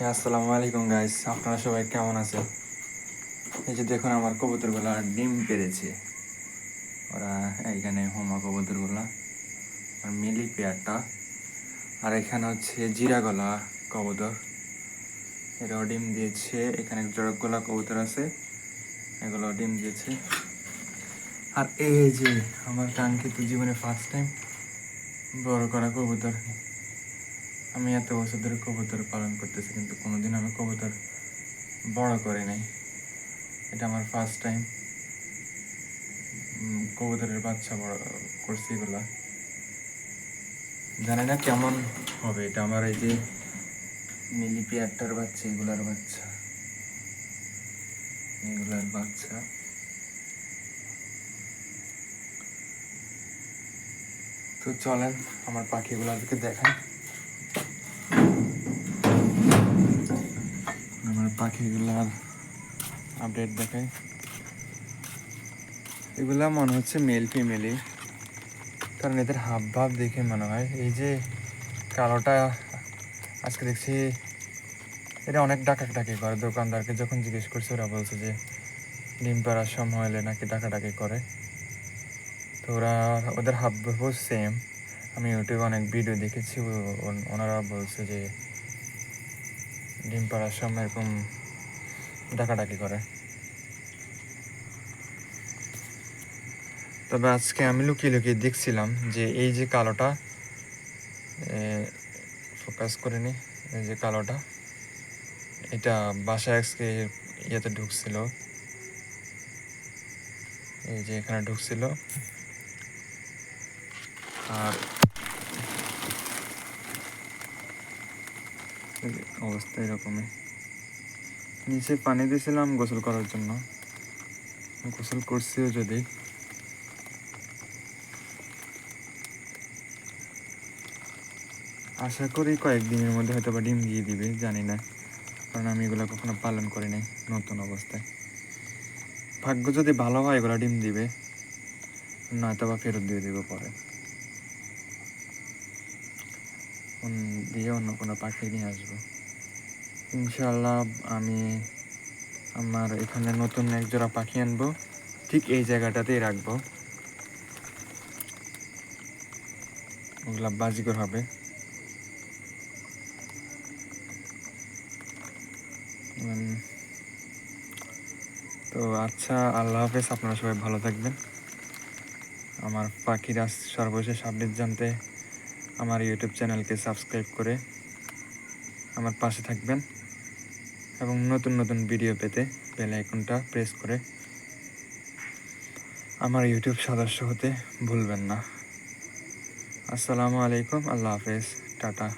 হ্যাঁ, আসসালামু আলাইকুম গাইস আপনারা সবাই কেমন আছেন? এই যে দেখুন আমার কবুতরগুলা ডিম পেরেছে। ওরা এইখানে হোমা কবুতরগুলা আর মিলি পেয়ারটা। আর এখানে হচ্ছে জিরা গলা কবুতর। এরাও ডিম দিয়েছে। এখানে জড়কগোলা কবুতর আছে। এগুলো ডিম দিয়েছে। আর এই যে আমার কাঙ্ক্ষিত জীবনে ফার্স্ট টাইম বড় করা কবুতর। আমি এত বছর ধরে কবুতর পালন করতেছি, কিন্তু কোনোদিন আমি কবুতর বড় করে নাই। এটা আমার ফার্স্ট টাইম কবুতরের বাচ্চা বড় করছি এগুলা। জানি না কেমন হবে, এটা আমার এই যে মিলি পেয়ারটার বাচ্চা, এগুলার বাচ্চা। এগুলার বাচ্চা। তো চলেন, আমার পাখিগুলোকে দেখাই। পাখিগুলার আপডেট দেখাই। এগুলা মনে হচ্ছে মেল ফিমেলই কারণ এদের হাব ভাব দেখে মনে হয়। এই যে কালোটা, আজকে দেখছি এটা অনেক ডাকাডাকি করে। দোকানদারকে যখন জিজ্ঞেস করছে, ওরা বলছে যে ডিম পাড়ার সময় হলে নাকি ডাকাডাকি করে। তো ওরা, ওদের হাব ভাবও সেম আমি ইউটিউবে অনেক ভিডিও দেখেছি ওনারা বলছে যে ডিম পাড়ার সময় এরকম ডাকাডাকি করে। তবে আজকে আমি লুকিয়ে লুকিয়ে দেখছিলাম যে এই যে কালোটা ফোকাস করে নি, এই যে কালোটা, এটা বাসায় আজকে ইয়েতে ঢুকছিল। এই যে এখানে ঢুকছিল। আর এই যে অবস্থা এরকমই। নিচে পানি দিয়েছিলাম গোসল করার জন্য। গোসল করছিও যদি। আশা করি কয়েকদিনের মধ্যে হয়তো বা ডিম দিয়ে দিবে, জানি না। কারণ আমি এগুলো কখনো পালন করি নাই নতুন অবস্থায়। ভাগ্য যদি ভালো হয় এগুলো ডিম দিবে, নয়তো বা ফেরত দিয়ে দেবো পরে। দিয়ে অন্য কোনো পাখি নিয়ে আসব। ইনশাল্লাহ আমি আমার এখানে নতুন এক জোড়া পাখি আনব। ঠিক এই জায়গাটাতেই রাখব। ওগুলা বাজিকর হবে। তো আচ্ছা আল্লাহ হাফেজ, আপনারা সবাই ভালো থাকবেন। আমার পাখিরা সর্বশেষ আপডেট জানতে আমার ইউটিউব চ্যানেলকে সাবস্ক্রাইব করে আমার পাশে থাকবেন। এবং নতুন নতুন ভিডিও পেতে বেল আইকনটা প্রেস করে আমার ইউটিউব সদস্য হতে ভুলবেন না। আসসালামু আলাইকুম, আল্লাহ হাফেজ, টাটা।